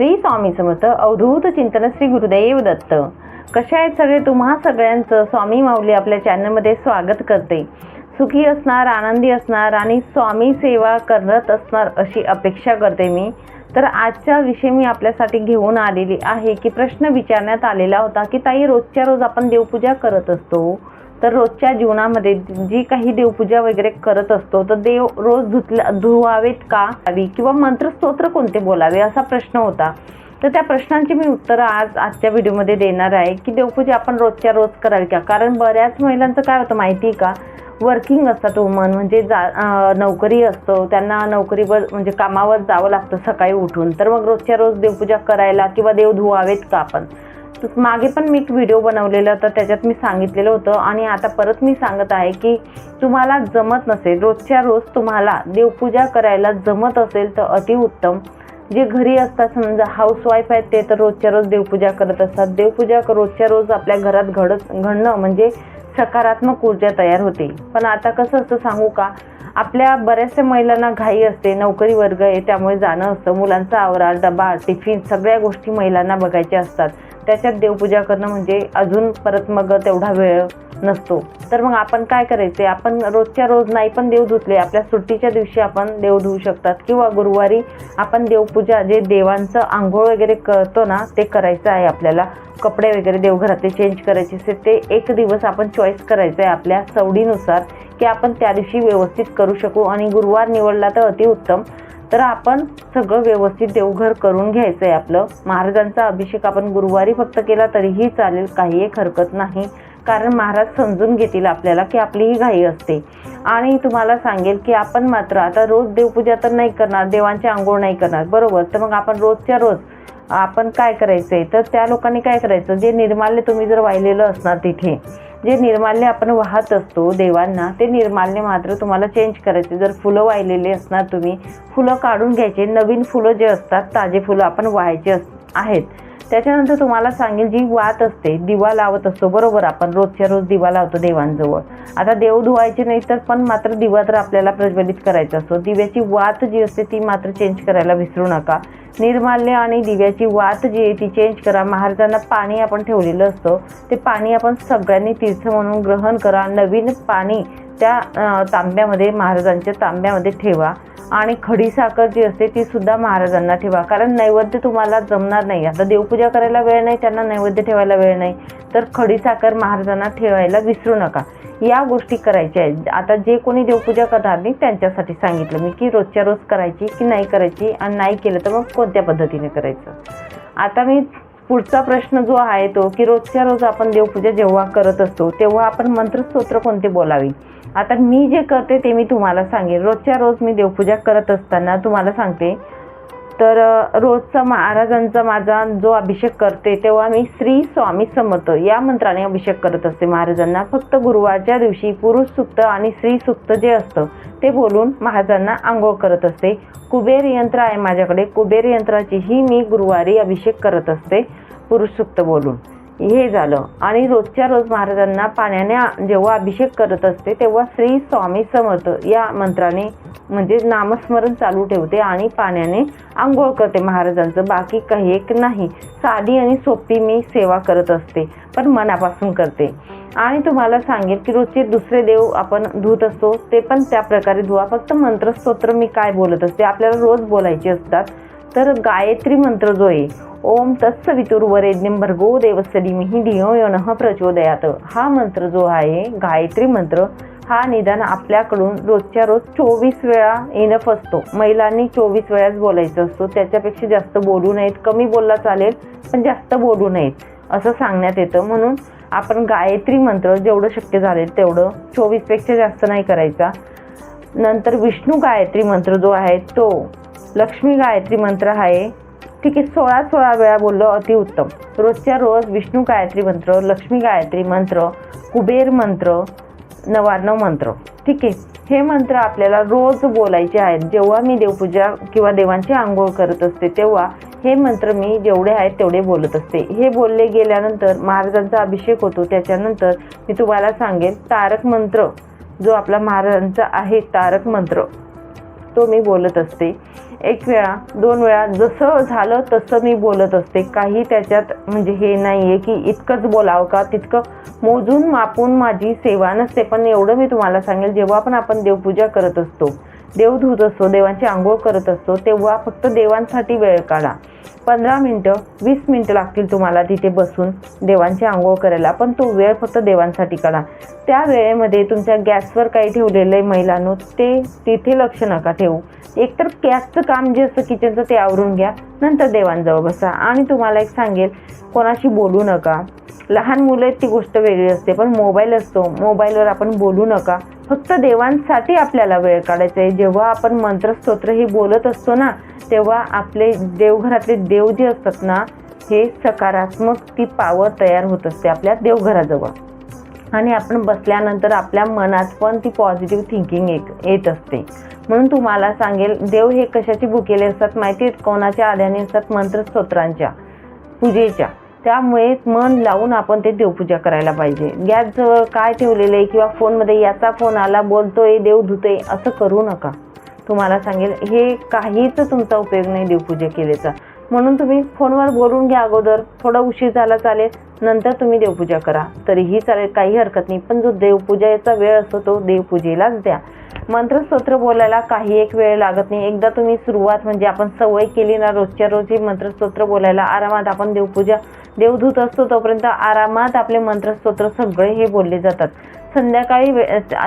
श्री स्वामी समर्थ अवधूत चिंतन श्री गुरुदेव दत्त. कशा आहेत सगळे? तुम्हा सगळ्यांचं स्वामी माऊली आपल्या चॅनलमध्ये स्वागत करते. सुखी असणार आनंदी असणार आणि स्वामी सेवा करत असणार अशी अपेक्षा करते मी. तर आजचा विषय मी आपल्यासाठी घेऊन आलेली आहे की प्रश्न विचारण्यात आलेला होता की ताई रोजच्या रोज आपण देवपूजा करत असतो. तर रोजच्या जीवनामध्ये जी काही देवपूजा वगैरे करत असतो तर देव रोज धुतल्या धुवावेत का? हवी किंवा मंत्रस्तोत्र कोणते बोलावे? असा प्रश्न होता. तर त्या प्रश्नांची मी उत्तरं आज आजच्या व्हिडिओमध्ये देणार आहे की देवपूजा आपण रोजच्या रोज करावी का? कारण बऱ्याच महिलांचं काय होतं माहिती आहे का? वर्किंग असतात वुमन म्हणजे जा नोकरी असतो त्यांना नोकरीवर म्हणजे कामावर जावं लागतं सकाळी उठून. तर मग रोजच्या रोज देवपूजा करायला किंवा देव धुवावेत का आपण? मागे पण मी एक व्हिडिओ बनवलेला तर त्याच्यात मी सांगितलेलं होतं आणि आता परत मी सांगत आहे की तुम्हाला जमत नसेल रोजच्या रोज तुम्हाला देवपूजा करायला जमत असेल तर अतिउत्तम जे घरी असतात समजा हाऊसवाईफ आहेत ते तर रोजच्या रोज देवपूजा करत असतात. देवपूजा रोजच्या रोज आपल्या घरात घडत घडणं म्हणजे सकारात्मक ऊर्जा तयार होते. पण आता कसं असतं सांगू का? आपल्या बऱ्याचशा महिलांना घाई असते नोकरी वर्ग आहे त्यामुळे जाणं असतं मुलांचा आवरा डबा टिफिन सगळ्या गोष्टी महिलांना बघायच्या असतात. त्याच्यात देवपूजा करणं म्हणजे अजून परत मग तेवढा वेळ नसतो. तर मग आपण काय करायचे आपण रोजच्या रोज नाही पण देव धुतले आपल्या सुट्टीच्या दिवशी आपण देव धुवू शकतात. किंवा गुरुवारी आपण देवपूजा जे देवांचं आंघोळ वगैरे करतो ना ते करायचं आहे आपल्याला. कपडे वगैरे देवघरातले चेंज करायचे असेल ते एक दिवस आपण चॉईस करायचं आहे आपल्या सवडीनुसार की आपण त्या दिवशी व्यवस्थित करू शकू. आणि गुरुवार निवडला तर अतिउत्तम. तर आपण सगळं व्यवस्थित देवघर करून घ्यायचं आहे आपलं. महाराजांचा अभिषेक आपण गुरुवारी फक्त केला तरीही चालेल काही एक हरकत नाही. कारण महाराज समजून घेतील आपल्याला की आपली ही घाई असते. आणि तुम्हाला सांगेल की आपण मात्र आता रोज देवपूजा तर नाही करणार देवांची आंघोळ नाही करणार बरोबर. तर मग आपण रोजच्या रोज आपण काय करायचं आहे? तर त्या लोकांनी काय करायचं? जे निर्माल्य तुम्ही जर वाहिलेलं असणार तिथे जे निर्माल्य आपण वाहत असतो देवांना ते निर्माल्य मात्र तुम्हाला चेंज करायचे. जर फुलं वाहिलेले असणार तुम्ही फुलं काढून घ्यायचे. नवीन फुलं जे असतात ताजे फुलं आपण वाहायचे अस आहेत. त्याच्यानंतर तुम्हाला सांगेल जी वात असते दिवा लावत असतो बरोबर? आपण रोजच्या रोज दिवा लावतो देवांजवळ. आता देव धुवायचे नाही तर पण मात्र दिवा तर आपल्याला प्रज्वलित करायचा असतो. दिव्याची वात जी असते ती मात्र चेंज करायला विसरू नका. निर्माल्य आणि दिव्याची वात जी आहे ती चेंज करा. महाराजांना पाणी आपण ठेवलेलं असतं. ते पाणी आपण सगळ्यांनी तीर्थ म्हणून ग्रहण करा. नवीन पाणी त्या तांब्यामध्ये महाराजांच्या तांब्यामध्ये ठेवा. आणि खडीसाखर जी असते ती सुद्धा महाराजांना ठेवा. कारण नैवेद्य तुम्हाला जमणार नाही. आता देवपूजा करायला वेळ नाही त्यांना नैवेद्य ठेवायला वेळ नाही. तर खडीसाखर महाराजांना ठेवायला विसरू नका. या गोष्टी करायच्या आहेत. आता जे कोणी देवपूजा करणार नाही त्यांच्यासाठी सांगितलं मी की रोजच्या रोज करायची की नाही करायची आणि नाही केलं तर मग कोणत्या पद्धतीने करायचं? आता मी पुढचा प्रश्न जो आहे तो की रोजच्या रोज आपण देवपूजा जेव्हा करत असतो तेव्हा आपण मंत्रस्तोत्र कोणते बोलावे? आता मी जे करते ते मी तुम्हाला सांगेन. रोजच्या रोज मी देवपूजा करत असताना तुम्हाला सांगते. तर रोजचा महाराजांचा माझा जो अभिषेक करते तेव्हा मी श्री स्वामी समर्थ या मंत्राने अभिषेक करत असते महाराजांना. फक्त गुरुवारच्या दिवशी पुरुष सुक्त आणि स्त्री सुक्त जे असतं ते बोलून महाराजांना आंघोळ करत असते. कुबेर यंत्र आहे माझ्याकडे. कुबेर यंत्राचीही मी गुरुवारी अभिषेक करत असते पुरुष सुक्त बोलून. हे झालं. आणि रोजच्या रोज महाराजांना पाण्याने जेव्हा अभिषेक करत असते तेव्हा श्री स्वामी समर्थ या मंत्राने म्हणजे नामस्मरण चालू ठेवते आणि पाण्याने आंघोळ करते महाराजांचं. बाकी काही एक नाही. साधी आणि सोपी मी सेवा करत असते पण मनापासून करते. आणि तुम्हाला सांगेल की रोजचे दुसरे देव आपण धुत असतो ते पण त्या प्रकारे धुवा. फक्त मंत्रस्तोत्र मी काय बोलत असते आपल्याला रोज बोलायचे असतात तर गायत्री मंत्र जो आहे ओम तत्सवितुर्वरेज्ञम भर्गो देवस्य धियो यो प्रचोदयात. हा मंत्र जो आहे गायत्री मंत्र हा निदान आपल्याकडून रोजच्या रोज चोवीस वेळा इनफ असतो महिलांनी चोवीस वेळाच बोलायचं असतो. त्याच्यापेक्षा जास्त बोलू नयेत. कमी बोलला चालेल पण जास्त बोलू नयेत. असं सांगण्यात येतं. म्हणून आपण गायत्री मंत्र जेवढं शक्य झालेल तेवढं चोवीसपेक्षा जास्त नाही करायचा. नंतर विष्णू गायत्री मंत्र जो आहे तो लक्ष्मी गायत्री मंत्र आहे. ठीक आहे सोळा सोळा वेळा बोललो अतिउत्तम रोजच्या रोज विष्णू गायत्री मंत्र लक्ष्मी गायत्री मंत्र कुबेर मंत्र नवार्णव मंत्र. ठीक आहे हे मंत्र आपल्याला रोज बोलायचे आहेत. जेव्हा मी देवपूजा किंवा देवांची आंघोळ करत असते तेव्हा हे मंत्र मी जेवढे आहेत तेवढे बोलत असते. हे बोलले गेल्यानंतर महाराजांचा अभिषेक होतो. त्याच्यानंतर मी तुम्हाला सांगेन तारक मंत्र जो आपला महाराजांचा आहे तारक मंत्र. तो मी बोलत असते. एक वेळा दोन वेळा जसं झालं तसं मी बोलत असते. काही त्याच्यात म्हणजे हे नाही आहे की इतकंच बोलावं का? तितकं मोजून मापून माझी सेवा नसते. पण एवढं मी तुम्हाला सांगेल जेव्हा पण आपण देवपूजा करत असतो देव धुत असतो देवांची आंघोळ करत असतो तेव्हा फक्त देवांसाठी वेळ काढा. पंधरा मिनटं वीस मिनटं लागतील तुम्हाला तिथे बसून देवांची आंघोळ करायला पण तो वेळ फक्त देवांसाठी काढा. त्या वेळेमध्ये तुमच्या गॅसवर काही ठेवलेलं आहे महिलांनो ते तिथे लक्ष नका ठेवू. एकतर गॅसचं काम जे असतं किचनचं ते आवरून घ्या नंतर देवांजवळ बसा. आणि तुम्हाला एक सांगेल कोणाशी बोलू नका. लहान मुलं ती गोष्ट वेगळी असते पण मोबाईल असतो मोबाईलवर आपण बोलू नका. फक्त देवांसाठी आपल्याला वेळ काढायचा आहे. जेव्हा आपण मंत्रस्तोत्र हे बोलत असतो ना तेव्हा आपले देवघरातले देव जे असतात ना हे सकारात्मक ती पावर तयार होत असते आपल्या देवघराजवळ. आणि आपण बसल्यानंतर आपल्या मनात पण ती पॉझिटिव्ह थिंकिंग एक येत असते. म्हणून तुम्हाला सांगेल देव हे कशाची भुकेले असतात माहिती आहेत कोणाच्या आल्याने असतात? मंत्रस्तोत्रांच्या पूजेच्या. त्यामुळे मन लावून आपण ते देवपूजा करायला पाहिजे. गॅसजवळ काय ठेवलेलं आहे किंवा फोनमध्ये याचा फोन आला बोलतोय देव धुतोय असं करू नका. तुम्हाला सांगेल हे काहीच तुमचा उपयोग नाही देवपूजा केल्याचा. म्हणून तुम्ही फोनवर बोलून घ्या अगोदर. थोडा उशीर झाला चालेल नंतर तुम्ही देवपूजा करा. तरीही चालेल काही हरकत नाही. पण जो देवपूजेचा वेळ असतो तो देवपूजेलाच द्या. मंत्रस्तोत्र बोलायला काही एक वेळ लागत नाही. एकदा तुम्ही सुरुवात म्हणजे आपण सवय केली ना रोजच्या रोज हे मंत्रस्तोत्र बोलायला आरामात आपण देवपूजा देवधूत असतो तोपर्यंत आरामात आपले मंत्रस्तोत्र सगळे हे बोलले जातात. संध्याकाळी वे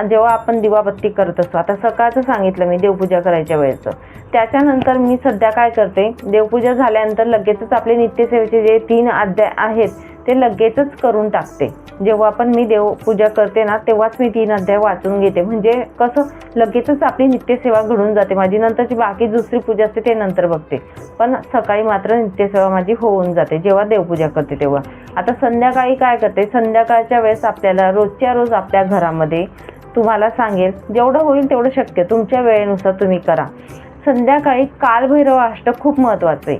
जेव्हा आपण दिवाबत्ती करत असतो आता सकाळचं सांगितलं मी देवपूजा करायच्या वेळेचं. त्याच्यानंतर मी सध्या काय करते देवपूजा झाल्यानंतर लगेचच आपले नित्यसेवेचे जे तीन अध्याय आहेत ते लगेचच करून टाकते. जेव्हा पण मी देवपूजा करते ना तेव्हाच मी तीन अध्याय वाचून घेते. म्हणजे कसं लगेचच आपली नित्यसेवा घडून जाते. माझी नंतरची बाकी दुसरी पूजा असते ते नंतर बघते. पण सकाळी मात्र नित्यसेवा माझी होऊन जाते जेव्हा देवपूजा करते तेव्हा. आता संध्याकाळी काय करते? संध्याकाळच्या वेळेस आपल्याला रोजच्या रोज आपल्या घरामध्ये तुम्हाला सांगेल जेवढं होईल तेवढं शक्य. तुमच्या वेळेनुसार तुम्ही करा. संध्याकाळी कालभैरव अष्ट खूप महत्त्वाचं आहे.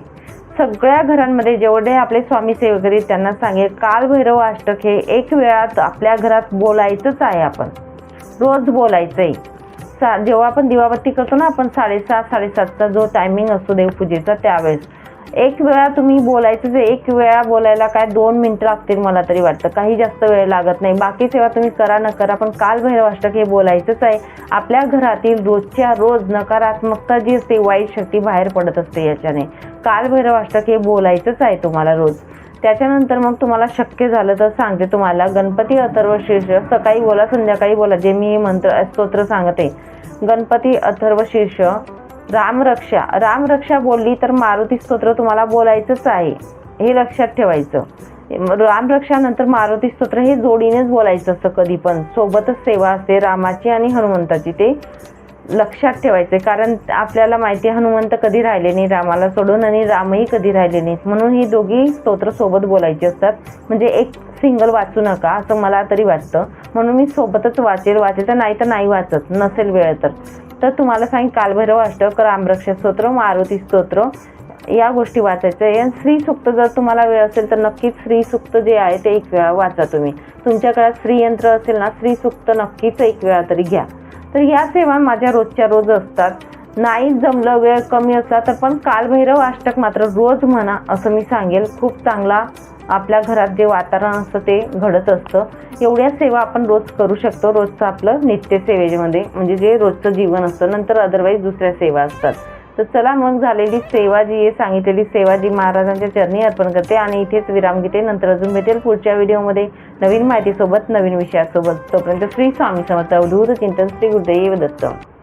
सगळ्या घरांमध्ये जेवढे आपले स्वामी सेवक आहेत त्यांना सांगेल कालभैरव अष्टक हे एक वेळात आपल्या घरात बोलायचंच आहे आपण. रोज बोलायचं आहे सा जेव्हा आपण दिवाबत्ती करतो ना आपण साडेसात साडेसातचा जो टायमिंग असतो देवपूजेचा त्यावेळेस. एक वेळा तुम्ही बोलायचं एक वेळा बोलायला काय दोन मिनटं लागतील मला तरी वाटतं. काही जास्त वेळ लागत नाही. बाकी सेवा तुम्ही करा न करा पण काल भैरवाष्टक हे बोलायचंच आहे. आपल्या घरातील रोजच्या रोज नकारात्मकता जी असते वाईट शक्ती बाहेर पडत असते याच्याने. काल भैरवाष्टक हे बोलायचंच आहे तुम्हाला रोज. त्याच्यानंतर मग तुम्हाला शक्य झालं तर सांगते तुम्हाला. गणपती अथर्व शीर्ष सकाळी बोला संध्याकाळी बोला जे मी मंत्र स्तोत्र सांगते. गणपती अथर्व शीर्ष रामरक्षा. रामरक्षा बोलली तर मारुती स्तोत्र तुम्हाला बोलायचंच आहे. हे लक्षात ठेवायचं. रामरक्षानंतर मारुती स्तोत्र हे जोडीनेच बोलायचं असतं कधी पण. सोबतच सेवा असते रामाची आणि हनुमंताची. ते लक्षात ठेवायचे. कारण आपल्याला माहिती आहे हनुमंत कधी राहिले नाही रामाला सोडून आणि रामही कधी राहिले नाहीत. म्हणून ही दोघी स्तोत्र सोबत बोलायची असतात. म्हणजे एक सिंगल वाचू नका असं मला तरी वाटतं. म्हणून मी सोबतच वाचेल वाचेल तर नाही तर नाही वाचत. नसेल वेळ तर. तर तुम्हाला सांग कालभैरव अष्टकर आमरक्ष स्तोत्र मारुती स्तोत्र या गोष्टी वाचायच्या आहे आणि सुक्त जर तुम्हाला वेळ असेल तर नक्कीच स्त्री सुक्त जे आहे ते एक वेळा वाचा तुम्ही. तुमच्याकडे स्त्रीयंत्र असेल ना स्त्री सुक्त नक्कीच एक वेळा तरी घ्या. तर या सेवा माझ्या रोजच्या रोज असतात. नाही जमलं वेळ कमी असला तर पण कालभैरव अष्टक मात्र रोज म्हणा असं मी सांगेल खूप चांगला आपल्या घरात जे वातावरण असतं ते घडत असतं. एवढ्या सेवा आपण रोज करू शकतो. रोजचं आपलं नित्य सेवेमध्ये म्हणजे जे रोजचं जीवन असतं नंतर अदरवाईज दुसऱ्या सेवा असतात. तर चला मग झालेली सेवा जी आहे सांगितलेली सेवा जी महाराजांच्या चरणी अर्पण करते आणि इथेच विराम घेते. नंतर अजून भेटेल पुढच्या व्हिडिओमध्ये. नवीन माहितीसोबत नवीन विषयासोबत. तोपर्यंत श्री स्वामी समर्थ अवधूत चिंतन श्री गुरुदेव दत्त.